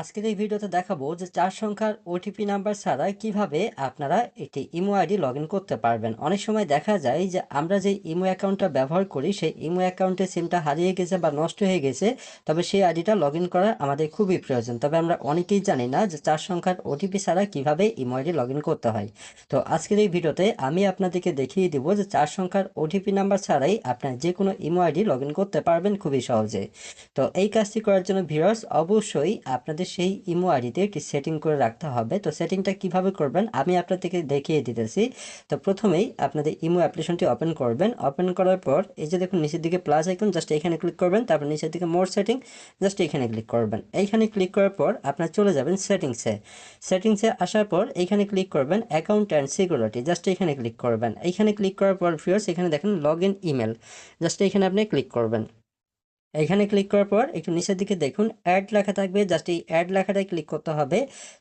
আজকের এই ভিডিওতে দেখাবো যে চার সংখ্যার ওটিপি নাম্বার ছাড়া কীভাবে আপনারা একটি ইমো আইডি লগ করতে পারবেন। অনেক সময় দেখা যায় যে আমরা যে ইমো অ্যাকাউন্টটা ব্যবহার করি, সেই ইমো অ্যাকাউন্টে সিমটা হারিয়ে গেছে বা নষ্ট হয়ে গেছে, তবে সেই আইডিটা লগ করা আমাদের খুবই প্রয়োজন। তবে আমরা অনেকেই জানি না যে চার সংখ্যার ওটিপি ছাড়া কীভাবে ইমো আইডি লগ করতে হয়। তো আজকের এই ভিডিওতে আমি আপনাদেরকে দেখিয়ে দিব যে চার সংখ্যার ওটিপি নাম্বার ছাড়াই আপনার যে কোনো ইমো আইডি লগ করতে পারবেন খুবই সহজে। তো এই কাজটি করার জন্য ভিউয়ার্স, অবশ্যই আপনাদের সেই ইমো আইডিতে একটি সেটিং করে রাখতে হবে। তো সেটিংটা কীভাবে করবেন? আমি আপনাদেরকে দেখিয়ে দিতেছি। তো প্রথমেই আপনাদের ইমো অ্যাপ্লিকেশনটি ওপেন করবেন। ওপেন করার পর এই যে দেখুন নিচের দিকে প্লাস আইকন জাস্ট এখানে ক্লিক করবেন। তারপর নিচের দিকে মোর সেটিং জাস্ট এখানে ক্লিক করবেন। এইখানে ক্লিক করার পর আপনার চলে যাবেন সেটিংসে সেটিংসে আসার পর এইখানে ক্লিক করবেন অ্যাকাউন্ট অ্যান্ড সিকিউরিটি জাস্ট এখানে ক্লিক করবেন। এইখানে ক্লিক করার পর ফিয়ার্স এখানে দেখেন লগ ইন ইমেল জাস্ট এখানে আপনি ক্লিক করবেন। এখানে ক্লিক করার পর একটু নিচের দিকে দেখুন অ্যাড লেখা থাকবে জাস্ট এই অ্যাড লেখাটাই ক্লিক করতে হবে।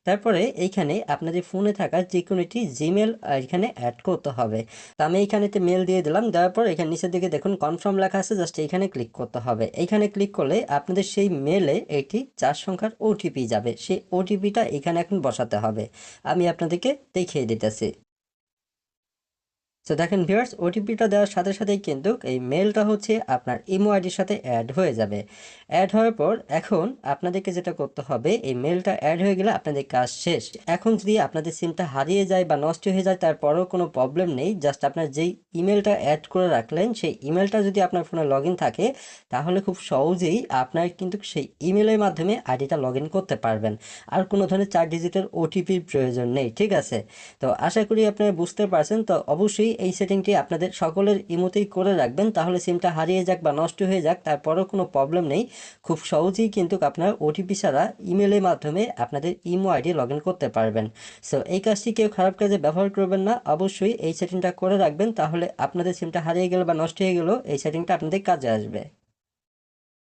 তারপরে এইখানে আপনাদের ফোনে থাকা যে কোনো একটি জিমেল এখানে অ্যাড করতে হবে। তো আমি এইখানেতে মেল দিয়ে দিলাম, দেওয়ার পর এখানে নিচের দিকে দেখুন কনফার্ম লেখা আছে জাস্ট এইখানে ক্লিক করতে হবে। এইখানে ক্লিক করলে আপনাদের সেই মেলে একটি চার সংখ্যার ওটিপি যাবে। সেই ওটিপিটা এখানে এখন বসাতে হবে। আমি আপনাদেরকে দেখিয়ে দিতেছি। তো দেখেন ভিউয়ার্স ওটিপিটা দেওয়ার সাথে সাথেই কিন্তু এই মেলটা হচ্ছে আপনার ইমো আইডির সাথে অ্যাড হয়ে যাবে। অ্যাড হওয়ার পর এখন আপনাদেরকে যেটা করতে হবে, এই মেলটা অ্যাড হয়ে গেলে আপনাদের কাজ শেষ। এখন যদি আপনাদের সিমটা হারিয়ে যায় বা নষ্ট হয়ে যায়, তারপরেও কোনো প্রবলেম নেই। জাস্ট আপনার যেই ইমেলটা অ্যাড করে রাখলেন, সেই ইমেলটা যদি আপনার ফোনে লগ থাকে, তাহলে খুব সহজেই আপনার কিন্তু সেই ইমেলের মাধ্যমে আইডিটা লগ করতে পারবেন। আর কোনো ধরনের চার ডিজিটের ওটিপির প্রয়োজন নেই, ঠিক আছে? তো আশা করি আপনারা বুঝতে পারছেন। তো অবশ্যই এই সেটিংটি আপনাদের সকলের ইমোতেই করে রাখবেন, তাহলে সিমটা হারিয়ে যাক বা নষ্ট হয়ে যাক, তারপরও কোনো প্রবলেম নেই। খুব সহজেই কিন্তু আপনার ওটিপি ছাড়া ইমেলের মাধ্যমে আপনাদের ইমো আইডি লগ করতে পারবেন। সো এই কাজটি কেউ খারাপ কাজে ব্যবহার করবেন না, অবশ্যই এই সেটিংটা করে রাখবেন, তাহলে আপনাদের সিমটা হারিয়ে গেল বা নষ্ট হয়ে গেলেও এই সেটিংটা আপনাদের কাজে আসবে।